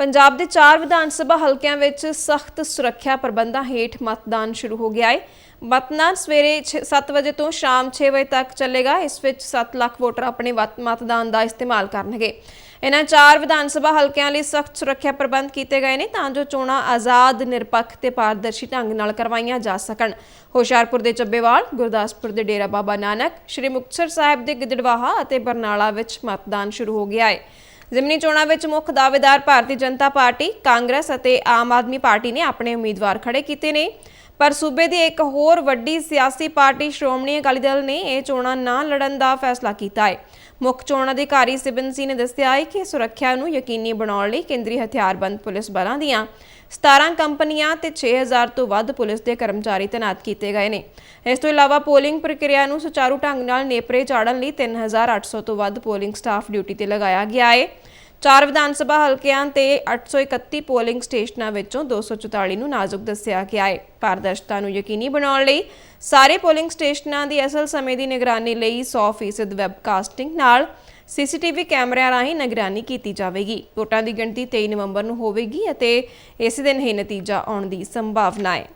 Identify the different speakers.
Speaker 1: ਪੰਜਾਬ ਦੇ ਚਾਰ ਵਿਧਾਨ ਸਭਾ ਹਲਕਿਆਂ ਵਿੱਚ ਸਖਤ ਸੁਰੱਖਿਆ ਪ੍ਰਬੰਧਾਂ ਹੇਠ ਮਤਦਾਨ ਸ਼ੁਰੂ ਹੋ ਗਿਆ ਹੈ ਮਤਦਾਨ ਸਵੇਰੇ 7 ਵਜੇ ਤੋਂ ਸ਼ਾਮ 6 ਵਜੇ ਤੱਕ ਚੱਲੇਗਾ। ਇਸ ਵਿੱਚ 7 ਲੱਖ ਵੋਟਰ ਆਪਣੇ ਵਤ- ਮਤਦਾਨ ਦਾ ਇਸਤੇਮਾਲ ਕਰਨਗੇ। ਇਹਨਾਂ ਚਾਰ ਵਿਧਾਨ ਸਭਾ ਹਲਕਿਆਂ ਲਈ ਸਖਤ ਸੁਰੱਖਿਆ ਪ੍ਰਬੰਧ ਕੀਤੇ ਗਏ ਨੇ ਤਾਂ ਜੋ ਚੋਣਾਂ ਆਜ਼ਾਦ, ਨਿਰਪੱਖ ਤੇ ਪਾਰਦਰਸ਼ੀ ਢੰਗ ਨਾਲ ਕਰਵਾਈਆਂ ਜਾ ਸਕਣ। ਹੁਸ਼ਿਆਰਪੁਰ ਦੇ ਚੱਬੇਵਾਲ, ਗੁਰਦਾਸਪੁਰ ਦੇ ਡੇਰਾ ਬਾਬਾ ਨਾਨਕ, ਸ਼੍ਰੀ ਮੁਕਤਸਰ ਸਾਹਿਬ ਦੇ ਗਿੱਦੜਵਾਹਾ ਅਤੇ ਬਰਨਾਲਾ ਵਿੱਚ ਮਤਦਾਨ ਸ਼ੁਰੂ ਹੋ ਗਿਆ ਹੈ ਜ਼ਿਮਨੀ ਚੋਣਾਂ ਵਿੱਚ ਮੁੱਖ ਦਾਅਵੇਦਾਰ ਭਾਰਤੀ ਜਨਤਾ ਪਾਰਟੀ, ਕਾਂਗਰਸ ਅਤੇ ਆਮ ਆਦਮੀ ਪਾਰਟੀ ਨੇ ਆਪਣੇ ਉਮੀਦਵਾਰ ਖੜੇ ਕੀਤੇ ਨੇ। ਪਰ ਸੂਬੇ ਦੀ ਇੱਕ ਹੋਰ ਵੱਡੀ ਸਿਆਸੀ ਪਾਰਟੀ ਸ਼੍ਰੋਮਣੀ ਅਕਾਲੀ ਦਲ ਨੇ ਇਹ ਚੋਣਾਂ ਨਾ ਲੜਨ ਦਾ ਫੈਸਲਾ ਕੀਤਾ ਹੈ। ਮੁੱਖ ਚੋਣ ਅਧਿਕਾਰੀ ਸਿਬਨ ਸਿੰਘ ਨੇ ਦੱਸਿਆ ਹੈ ਕਿ ਸੁਰੱਖਿਆ ਨੂੰ ਯਕੀਨੀ ਬਣਾਉਣ ਲਈ ਕੇਂਦਰੀ ਹਥਿਆਰਬੰਦ ਪੁਲਿਸ ਬਲਾਂ ਦੀਆਂ 17 ਕੰਪਨੀਆਂ ਤੇ 6000 ਤੋਂ ਵੱਧ ਪੁਲਿਸ ਦੇ ਕਰਮਚਾਰੀ ਤੈਨਾਤ ਕੀਤੇ ਗਏ ਨੇ। ਇਸ ਤੋਂ ਇਲਾਵਾ ਪੋਲਿੰਗ ਪ੍ਰਕਿਰਿਆ ਨੂੰ ਸੁਚਾਰੂ ਢੰਗ ਨਾਲ ਨੇਪਰੇ ਚਾੜਨ ਲਈ 3800 ਤੋਂ ਵੱਧ ਪੋਲਿੰਗ ਸਟਾਫ ਡਿਊਟੀ ਤੇ ਲਗਾਇਆ ਗਿਆ ਹੈ। ਚਾਰ ਵਿਧਾਨ ਸਭਾ ਹਲਕਿਆਂ ਤੇ 831 ਪੋਲਿੰਗ ਸਟੇਸ਼ਨਾਂ ਵਿੱਚੋਂ 244 ਨੂੰ ਨਾਜ਼ੁਕ ਦੱਸਿਆ ਗਿਆ ਹੈ। ਪਾਰਦਰਸ਼ਤਾ ਨੂੰ ਯਕੀਨੀ ਬਣਾਉਣ ਲਈ ਸਾਰੇ ਪੋਲਿੰਗ ਸਟੇਸ਼ਨਾਂ ਦੀ ਅਸਲ ਸਮੇਂ ਦੀ ਨਿਗਰਾਨੀ ਲਈ 100% ਵੈਬਕਾਸਟਿੰਗ ਨਾਲ ਸੀਸੀਟੀਵੀ ਕੈਮਰਿਆਂ ਰਾਹੀਂ ਨਿਗਰਾਨੀ ਕੀਤੀ ਜਾਵੇਗੀ। ਵੋਟਾਂ ਦੀ ਗਿਣਤੀ 23 ਨਵੰਬਰ ਨੂੰ ਹੋਵੇਗੀ ਅਤੇ ਇਸੇ ਦਿਨ ਹੀ ਨਤੀਜਾ ਆਉਣ ਦੀ ਸੰਭਾਵਨਾ ਹੈ।